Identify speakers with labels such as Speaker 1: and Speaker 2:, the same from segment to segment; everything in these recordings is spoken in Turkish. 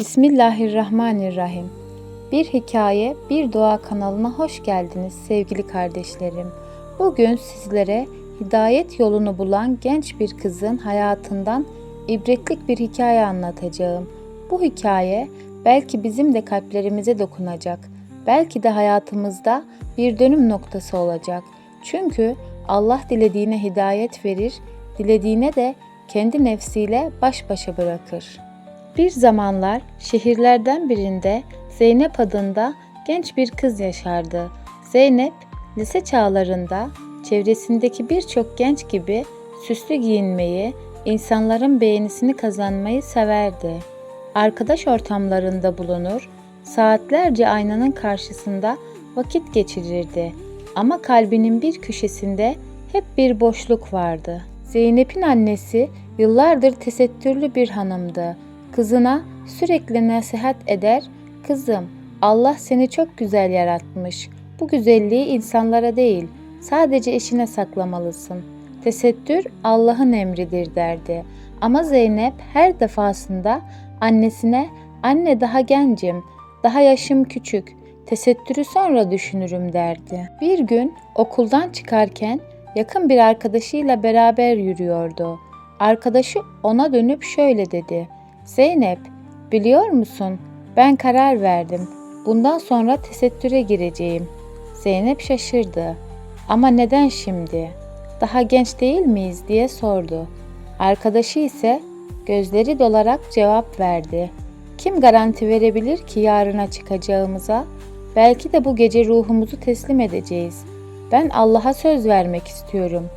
Speaker 1: Bismillahirrahmanirrahim. Bir hikaye, bir dua kanalına hoş geldiniz sevgili kardeşlerim. Bugün sizlere hidayet yolunu bulan genç bir kızın hayatından ibretlik bir hikaye anlatacağım. Bu hikaye belki bizim de kalplerimize dokunacak. Belki de hayatımızda bir dönüm noktası olacak. Çünkü Allah dilediğine hidayet verir, dilediğine de kendi nefsiyle baş başa bırakır. Bir zamanlar şehirlerden birinde Zeynep adında genç bir kız yaşardı. Zeynep lise çağlarında çevresindeki birçok genç gibi süslü giyinmeyi, insanların beğenisini kazanmayı severdi. Arkadaş ortamlarında bulunur, saatlerce aynanın karşısında vakit geçirirdi. Ama kalbinin bir köşesinde hep bir boşluk vardı. Zeynep'in annesi yıllardır tesettürlü bir hanımdı. Kızına sürekli nasihat eder, "Kızım, Allah seni çok güzel yaratmış. Bu güzelliği insanlara değil, sadece eşine saklamalısın. Tesettür Allah'ın emridir." derdi. Ama Zeynep her defasında annesine, "Anne daha gencim, daha yaşım küçük. Tesettürü sonra düşünürüm." derdi. Bir gün okuldan çıkarken yakın bir arkadaşıyla beraber yürüyordu. Arkadaşı ona dönüp şöyle dedi: Zeynep, biliyor musun? Ben karar verdim. Bundan sonra tesettüre gireceğim. Zeynep şaşırdı. Ama neden şimdi? Daha genç değil miyiz diye sordu. Arkadaşı ise gözleri dolarak cevap verdi. Kim garanti verebilir ki yarına çıkacağımıza? Belki de bu gece ruhumuzu teslim edeceğiz. Ben Allah'a söz vermek istiyorum.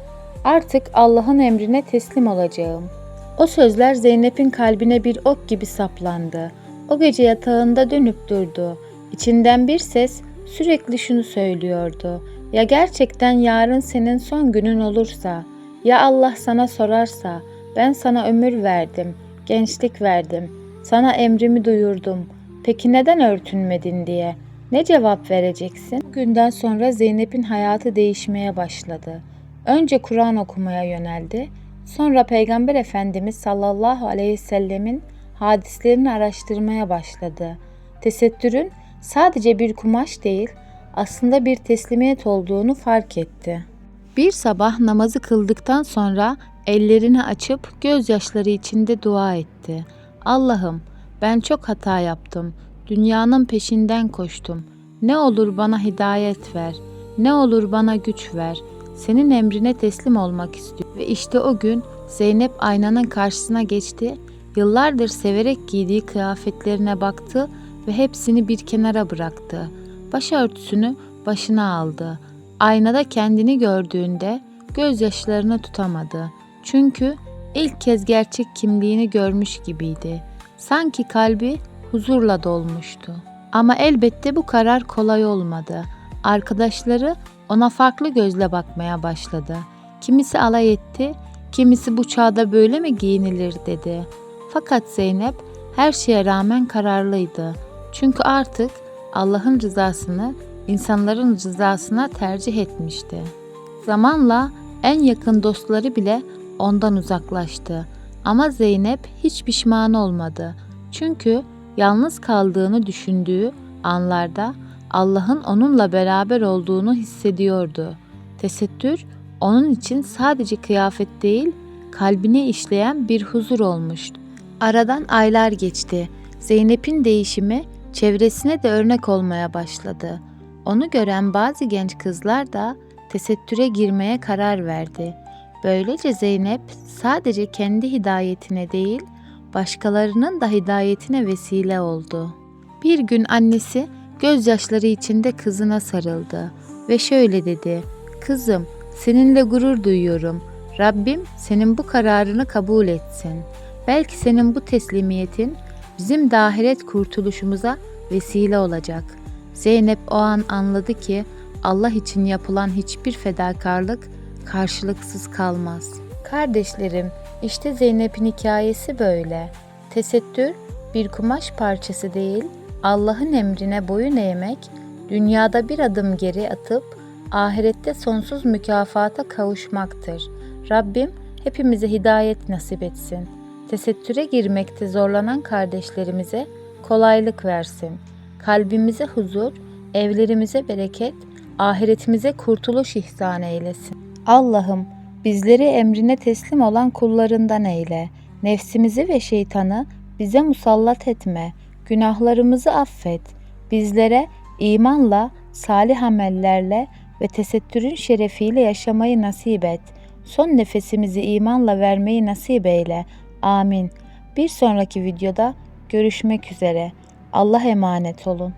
Speaker 1: Artık Allah'ın emrine teslim olacağım.'' O sözler Zeynep'in kalbine bir ok gibi saplandı. O gece yatağında dönüp durdu. İçinden bir ses sürekli şunu söylüyordu. Ya gerçekten yarın senin son günün olursa, ya Allah sana sorarsa, ben sana ömür verdim, gençlik verdim, sana emrimi duyurdum. Peki neden örtünmedin diye. Ne cevap vereceksin? Günden sonra Zeynep'in hayatı değişmeye başladı. Önce Kur'an okumaya yöneldi. Sonra Peygamber Efendimiz sallallahu aleyhi ve sellemin hadislerini araştırmaya başladı. Tesettürün sadece bir kumaş değil, aslında bir teslimiyet olduğunu fark etti. Bir sabah namazı kıldıktan sonra ellerini açıp gözyaşları içinde dua etti. Allah'ım ben çok hata yaptım. Dünyanın peşinden koştum. Ne olur bana hidayet ver. Ne olur bana güç ver. Senin emrine teslim olmak istiyorum. Ve işte o gün Zeynep aynanın karşısına geçti. Yıllardır severek giydiği kıyafetlerine baktı ve hepsini bir kenara bıraktı. Başörtüsünü başına aldı. Aynada kendini gördüğünde gözyaşlarını tutamadı. Çünkü ilk kez gerçek kimliğini görmüş gibiydi. Sanki kalbi huzurla dolmuştu. Ama elbette bu karar kolay olmadı. Arkadaşları ona farklı gözle bakmaya başladı. Kimisi alay etti, kimisi bu çağda böyle mi giyinilir dedi. Fakat Zeynep her şeye rağmen kararlıydı. Çünkü artık Allah'ın rızasını insanların rızasına tercih etmişti. Zamanla en yakın dostları bile ondan uzaklaştı. Ama Zeynep hiç pişman olmadı. Çünkü yalnız kaldığını düşündüğü anlarda Allah'ın onunla beraber olduğunu hissediyordu. Tesettür onun için sadece kıyafet değil, kalbine işleyen bir huzur olmuştu. Aradan aylar geçti. Zeynep'in değişimi çevresine de örnek olmaya başladı. Onu gören bazı genç kızlar da tesettüre girmeye karar verdi. Böylece Zeynep sadece kendi hidayetine değil, başkalarının da hidayetine vesile oldu. Bir gün annesi gözyaşları içinde kızına sarıldı ve şöyle dedi: "Kızım, seninle gurur duyuyorum. Rabbim senin bu kararını kabul etsin. Belki senin bu teslimiyetin bizim dahiret kurtuluşumuza vesile olacak." Zeynep o an anladı ki Allah için yapılan hiçbir fedakarlık karşılıksız kalmaz. Kardeşlerim, işte Zeynep'in hikayesi böyle. Tesettür bir kumaş parçası değil, Allah'ın emrine boyun eğmek, dünyada bir adım geri atıp ahirette sonsuz mükafata kavuşmaktır. Rabbim hepimize hidayet nasip etsin. Tesettüre girmekte zorlanan kardeşlerimize kolaylık versin. Kalbimize huzur, evlerimize bereket, ahiretimize kurtuluş ihsan eylesin. Allah'ım bizleri emrine teslim olan kullarından eyle. Nefsimizi ve şeytanı bize musallat etme. Günahlarımızı affet. Bizlere imanla, salih amellerle ve tesettürün şerefiyle yaşamayı nasip et. Son nefesimizi imanla vermeyi nasip eyle. Amin. Bir sonraki videoda görüşmek üzere. Allah emanet olun.